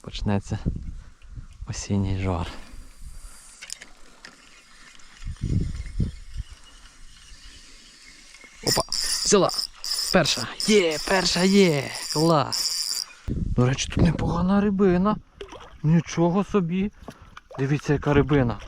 почнеться осінній жар. Опа, взяла. Перша. Є, перша є. Клас. До речі, тут непогана рибина. Нічого собі. Дивіться, яка рибина.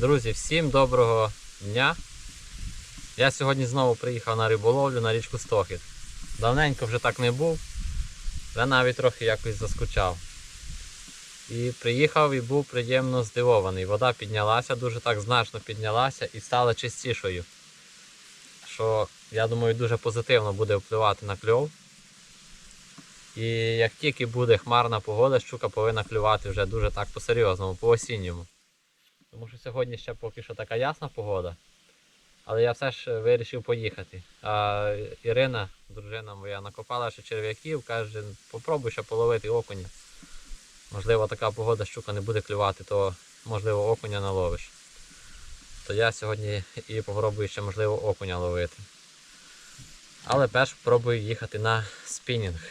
Друзі, всім доброго дня. Я сьогодні знову приїхав на риболовлю на річку Стохід. Давненько вже так не був, вже навіть трохи якось заскучав. І приїхав і був приємно здивований. Вода піднялася, дуже так значно піднялася і стала чистішою. Що, я думаю, дуже позитивно буде впливати на кльов. І як тільки буде хмарна погода, щука повинна клювати вже дуже так по-серйозному, по-осінньому. Тому що сьогодні ще поки що така ясна погода. Але я все ж вирішив поїхати. А Ірина, дружина моя, накопала ще черв'яків, каже, попробуй ще половити окуня. Можливо, така погода щука не буде клювати, то можливо окуня наловиш. То я сьогодні і попробую ще можливо окуня ловити. Але перш спробую їхати на спінінг.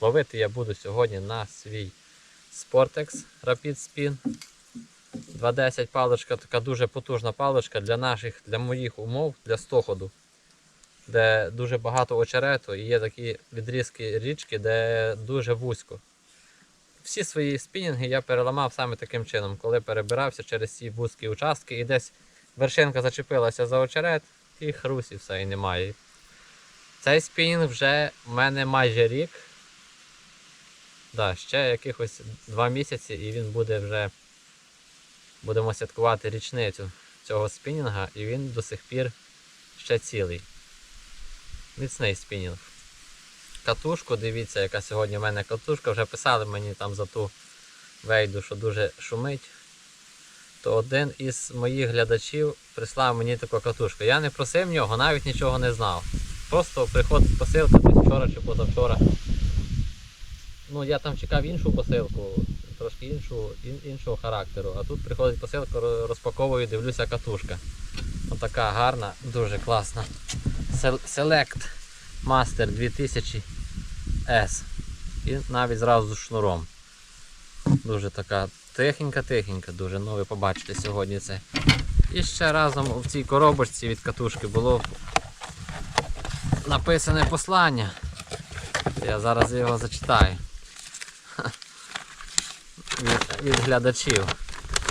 Ловити я буду сьогодні на свій Sportex Rapid Spin. 2.10 паличка, така дуже потужна паличка для наших, для моїх умов, для стоходу, де дуже багато очерету і є такі відрізки річки, де дуже вузько. Всі свої спінінги я переламав саме таким чином, коли перебирався через ці вузькі участки і десь вершинка зачепилася за очерет і хрусь і все, і немає. Цей спінінг вже в мене майже рік. Да, ще якихось два місяці і він буде вже будемо святкувати річницю цього спінінга і він до сих пір ще цілий. Міцний спінінг. Катушку, дивіться, яка сьогодні в мене катушка. Вже писали мені там за ту вейду, що дуже шумить. То один із моїх глядачів прислав мені таку катушку. Я не просив нього, навіть нічого не знав. Просто приходить посилка десь вчора чи позавчора. Ну, я там чекав іншу посилку, трошки іншу, ін, іншого характеру. А тут приходить посилка, ро- розпаковую, дивлюся катушка. Отака гарна, дуже класна. Select Master 2000 S. І навіть зразу з шнуром. Дуже така тихенька-тихенька, дуже ви побачите сьогодні це. І ще разом в цій коробочці від катушки було написане послання. Я зараз його зачитаю від, від глядачів.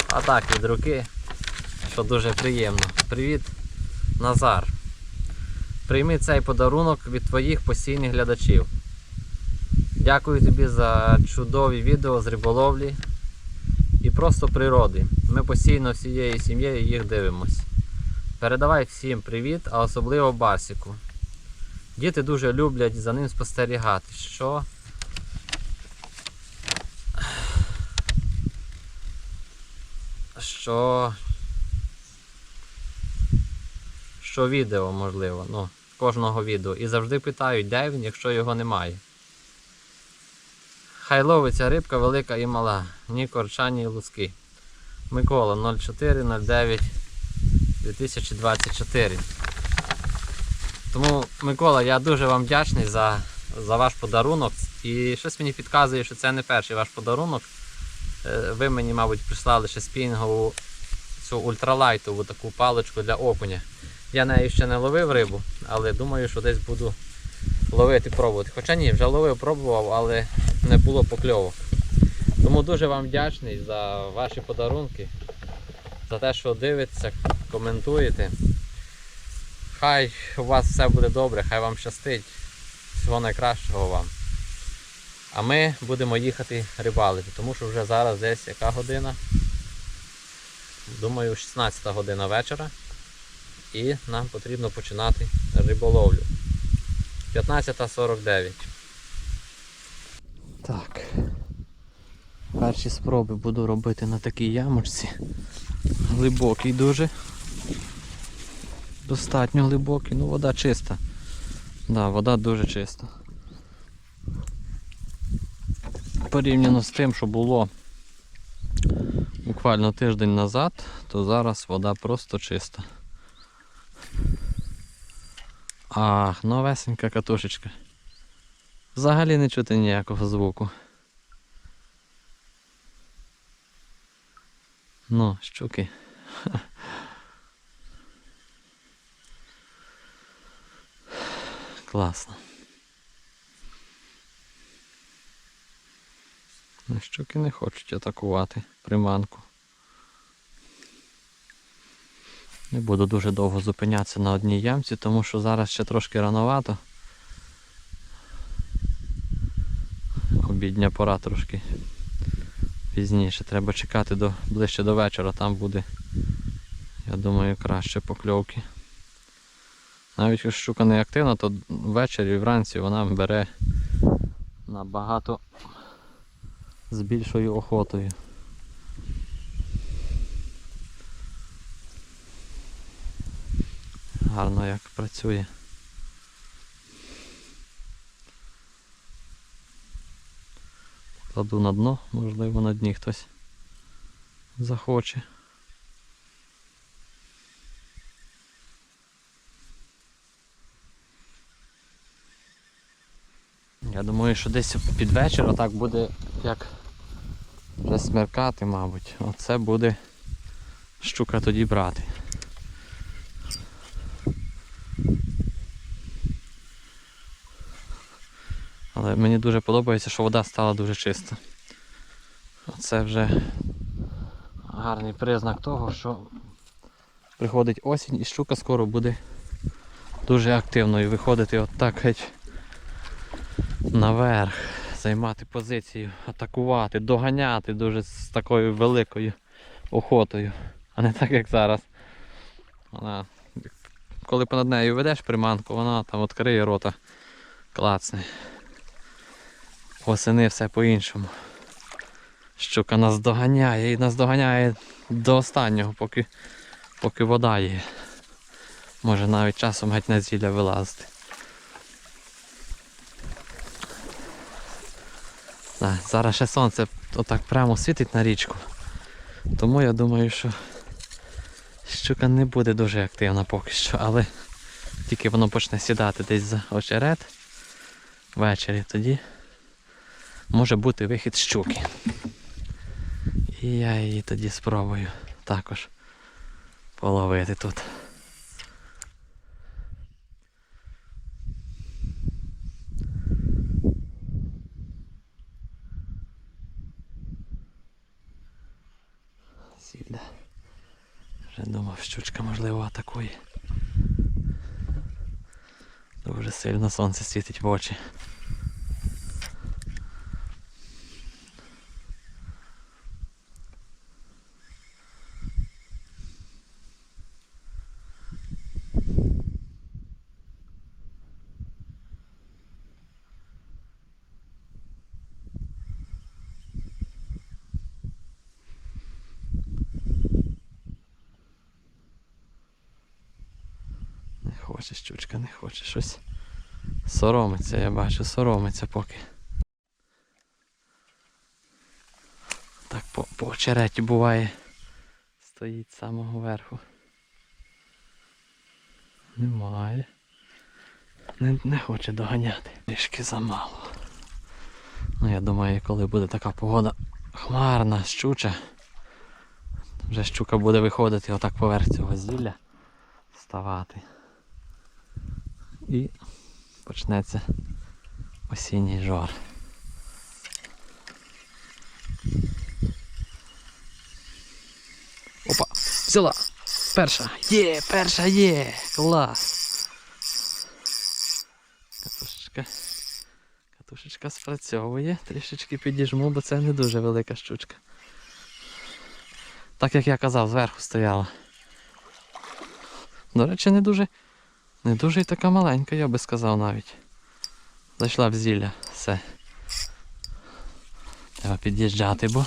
А так від руки, що дуже приємно. Привіт, Назар. Прийми цей подарунок від твоїх постійних глядачів. Дякую тобі за чудові відео з риболовлі і просто природи. Ми постійно всією сім'єю їх дивимось. Передавай всім привіт, а особливо Басіку. Діти дуже люблять за ним спостерігати. Що що. Що відео можливо, ну, кожного відео. І завжди питають, де він, якщо його немає. Хай ловиться рибка велика і мала, ні корча, ні луски. Микола 0409 2024. Тому, Микола, я дуже вам вдячний за, за ваш подарунок. І щось мені підказує, що це не перший ваш подарунок. Е, Ви мені, мабуть, прислали ще спінгову цю ультралайтову таку паличку для окуня. Я нею ще не ловив рибу, але думаю, що десь буду ловити, пробувати. Хоча ні, вже ловив, пробував, але не було покльовок. Тому дуже вам вдячний за ваші подарунки, за те, що дивитеся, коментуєте. хай у вас все буде добре, хай вам щастить. Всього найкращого вам. А ми будемо їхати рибалити, тому що вже зараз десь яка година? Думаю, 16 година вечора. І нам потрібно починати риболовлю. 15.49. Так. Перші спроби буду робити на такій ямочці. Глибокий дуже. Достатньо глибокий, ну вода чиста. Да, вода дуже чиста. Порівняно з тим, що було буквально тиждень назад, то зараз вода просто чиста. Ах, новесенька катушечка. Взагалі не чути ніякого звуку. Ну, щуки. Класно. Щуки не хочуть атакувати приманку. Не буду дуже довго зупинятися на одній ямці, тому що зараз ще трошки рановато. Обідня пора трошки пізніше. Треба чекати до, ближче до вечора, там буде, я думаю, краще покльовки. Навіть якщо щука не активна, то ввечері і вранці вона бере набагато з більшою охотою. Гарно як працює. Кладу на дно, можливо на дні хтось захоче. Я думаю, що десь під вечір отак буде як вже смеркати, мабуть. Оце буде щука тоді брати. Але мені дуже подобається, що вода стала дуже чиста. Це вже гарний признак того, що приходить осінь і щука скоро буде дуже активною виходити отак геть наверх, займати позицію, атакувати, доганяти дуже з такою великою охотою, а не так як зараз. Вона, коли понад нею ведеш приманку, вона там відкриє рота, клацне. Восени все по-іншому. Щука нас доганяє і нас доганяє до останнього, поки, поки вода є. Може навіть часом геть на зілля вилазити. Так, зараз ще сонце отак прямо світить на річку. Тому я думаю, що щука не буде дуже активна поки що, але тільки воно почне сідати десь за очерет ввечері, тоді може бути вихід щуки. І я її тоді спробую також половити тут. Вже думав, щучка можливо атакує. Дуже сильно сонце світить в очі. Не хоче щучка, не хоче щось. Соромиться, я бачу, соромиться поки. Так по, по очереті буває. Стоїть з самого верху. Немає. Не, не хоче доганяти. Трішки замало. Ну я думаю, коли буде така погода хмарна, щуча, вже щука буде виходити отак поверх цього зілля, ставати. І почнеться осінній жор. Опа, взяла! Перша! Є, перша є! Клас! катушечка. Катушечка спрацьовує. Трішечки підіжму, бо це не дуже велика щучка. Так як я казав, зверху стояла. До речі, не дуже, не дуже й така маленька, я би сказав навіть. Зайшла в зілля. Все. Треба під'їжджати, бо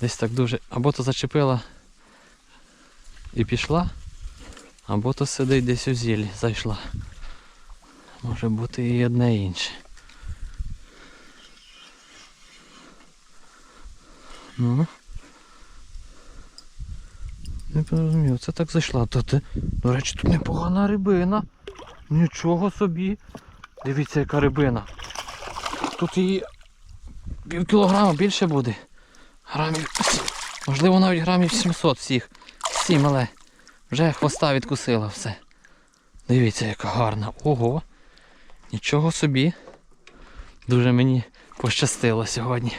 десь так дуже. Або то зачепила і пішла, або то сидить десь у зіллі, зайшла. Може бути і одне і інше. Ну. Не розумію, це так зайшла. До речі, тут непогана рибина. Нічого собі. Дивіться, яка рибина. Тут її пів кілограма більше буде. Грамів. Можливо, навіть грамів 700 всіх. Сім, але вже хвоста відкусила все. Дивіться, яка гарна. Ого. Нічого собі. Дуже мені пощастило сьогодні.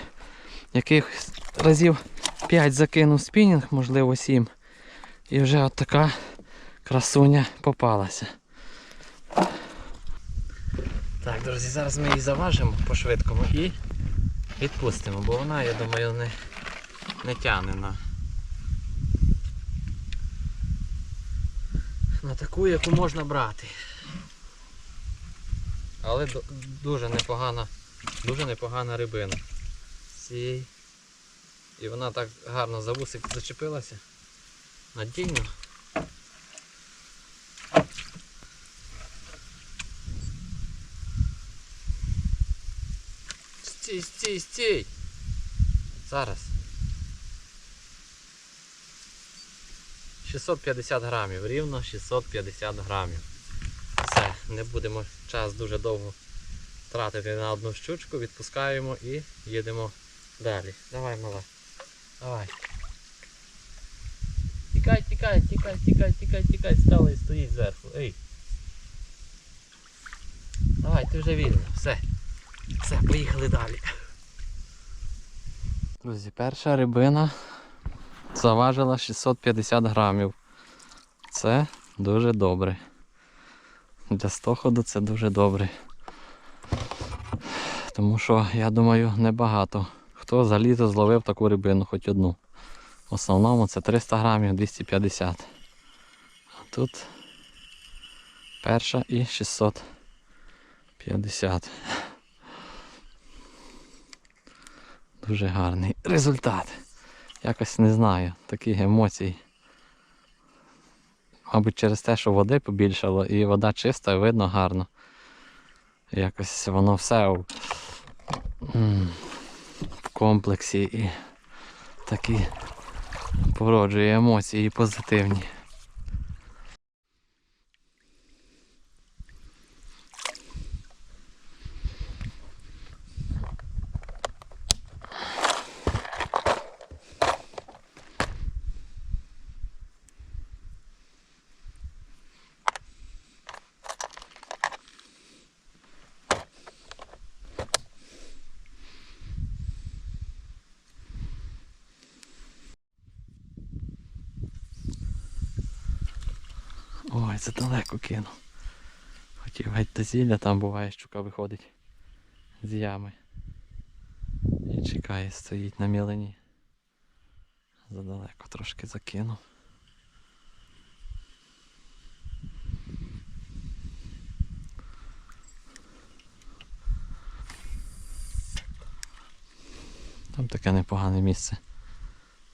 Яких разів 5 закинув спінінг, можливо 7. І вже от така красуня попалася. Так, друзі, зараз ми її заважимо по-швидкому і відпустимо, бо вона, я думаю, не, не тягне на, на таку, яку можна брати. Але дуже непогана, дуже непогана рибина. І вона так гарно за вусик зачепилася. Надійно. Стій, стій, стій. Зараз. 650 грамів, рівно 650 грамів. Все, не будемо час дуже довго тратити на одну щучку, відпускаємо і їдемо далі. Давай, мала. Давай. Тікай, тікай, тікай, тікай, тікай, тікай, стала і стоїть зверху. Ей. Давай, ти вже вільна. Все. Все, поїхали далі. Друзі, перша рибина заважила 650 грамів. Це дуже добре. Для стоходу це дуже добре. Тому що, я думаю, небагато. Хто за літо зловив таку рибину, хоч одну. В основному це 300 грамів 250. А тут перша і 650. Дуже гарний результат. Якось не знаю, таких емоцій. Мабуть, через те, що води побільшало і вода чиста, і видно гарно. Якось воно все в, в комплексі і такі породжує емоції позитивні. Це далеко кинув. Хотів геть до зілля, там буває, щука виходить з ями. І чекає, стоїть на мілені. Задалеко трошки закинув. Там таке непогане місце.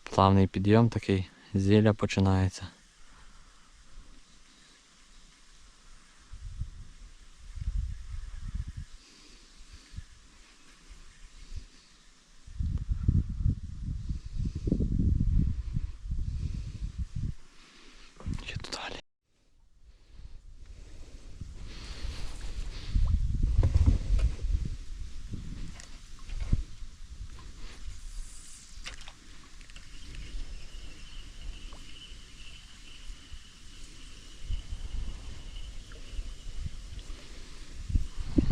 Плавний підйом такий, зілля починається. Їду далі.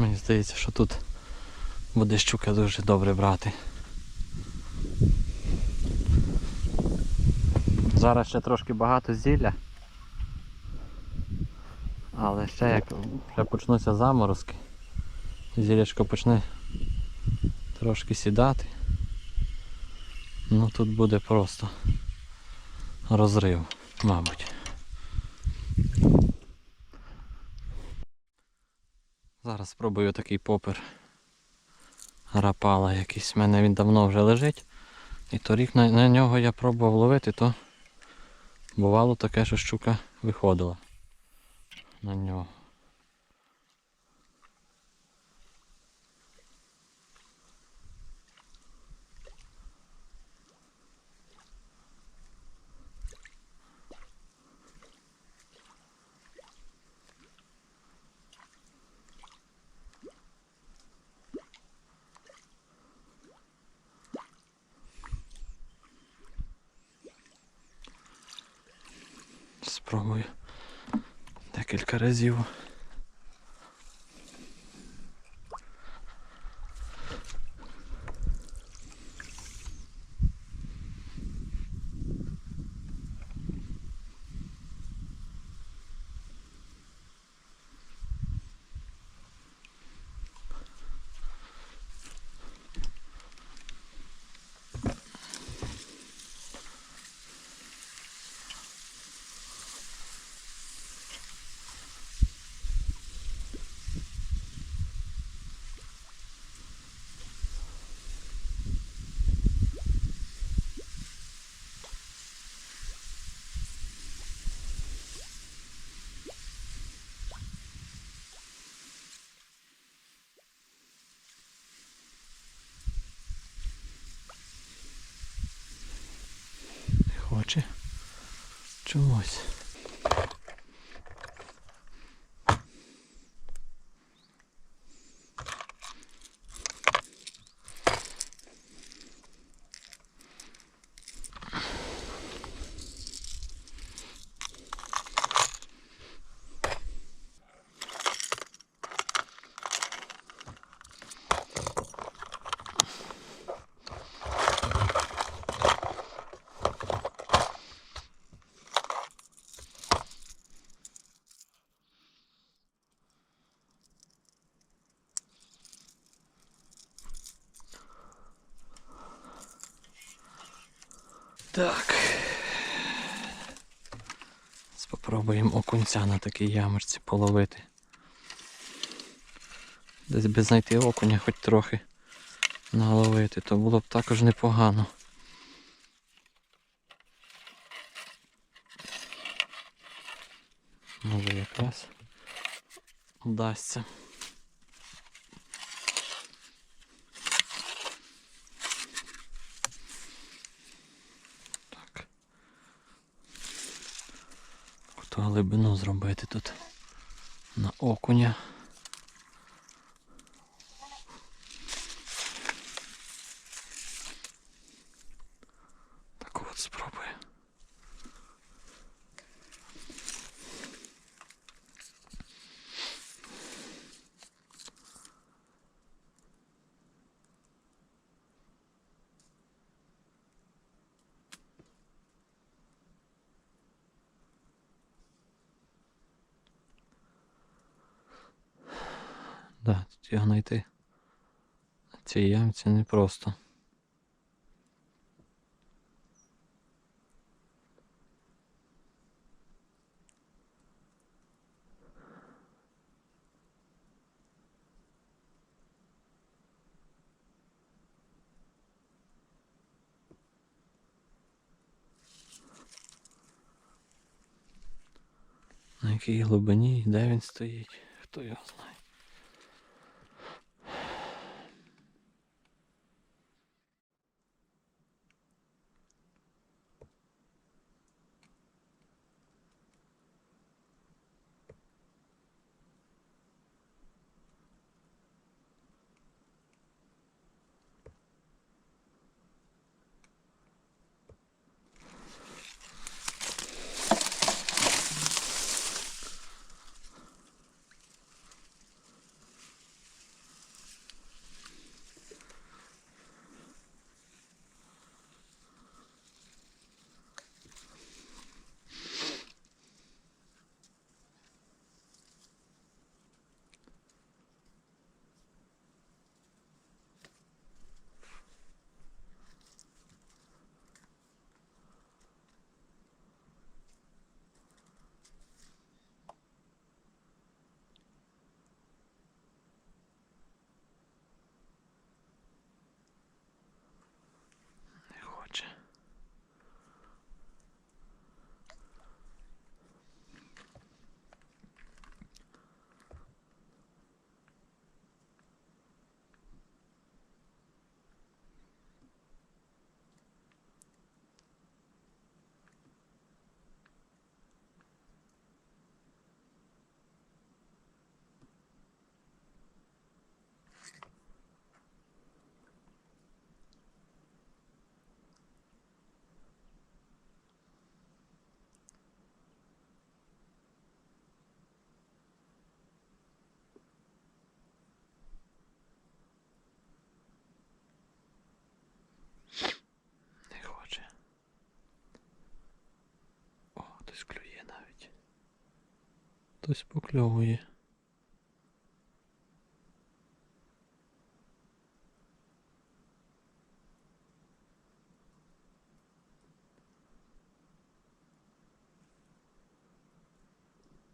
Мені здається, що тут буде щука дуже добре брати. Зараз ще трошки багато зілля. Але ще як вже почнуться заморозки, зілячко почне трошки сідати. Ну тут буде просто розрив, мабуть. Зараз спробую такий попер рапала якийсь. У мене він давно вже лежить. І торік на, на нього я пробував ловити, то бувало таке, що щука виходила на нього. Спробую декілька разів. Не хоче Так. Спробуємо окунця на такій ямочці половити. Десь би знайти окуня хоч трохи наловити, то було б також непогано. Може якраз вдасться. Глибину зробити тут на окуня. Так от спробую. Да, тут його знайти. На цій ямці непросто. На якій глибині, де він стоїть, хто його знає. Хтось покльовує.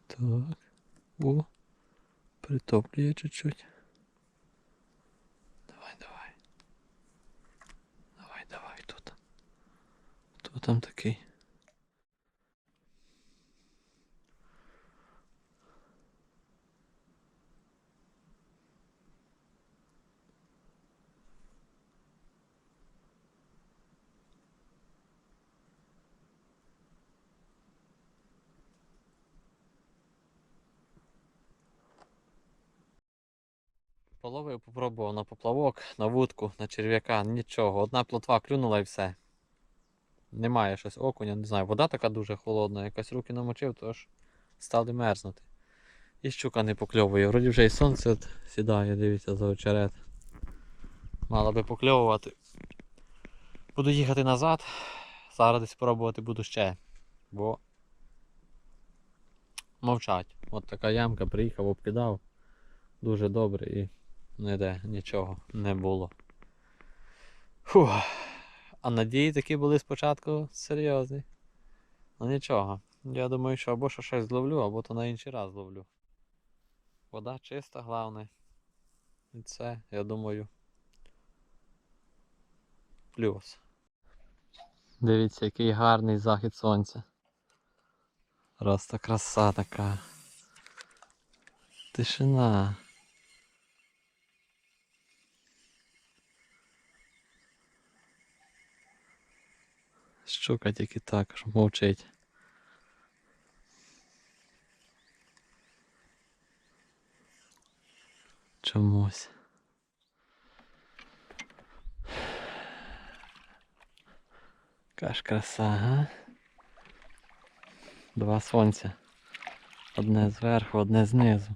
Так. О, притоплює чуть-чуть. Давай, давай. Давай, давай тут. Хто там такий? Половив, попробував на поплавок, на вудку, на черв'яка, нічого. Одна плотва клюнула і все. Немає щось окуня, не знаю. Вода така дуже холодна, якась руки намочив, тож стали мерзнути. І щука не покльовує. Вроді вже і сонце от сідає, дивіться за очерет. Мала би покльовувати. Буду їхати назад. Зараз десь спробувати буду ще. Бо мовчать. От така ямка, приїхав, обкидав. Дуже добре і ніде нічого не було. Фух. А надії такі були спочатку серйозні. Ну нічого. Я думаю, що або що щось зловлю, або то на інший раз зловлю. Вода чиста, головне. І це, я думаю. Плюс. Дивіться, який гарний захід сонця. Просто краса така. Тишина. Щука тільки також мовчить. Чомусь. Яка ж краса, га? Два сонця. Одне зверху, одне знизу.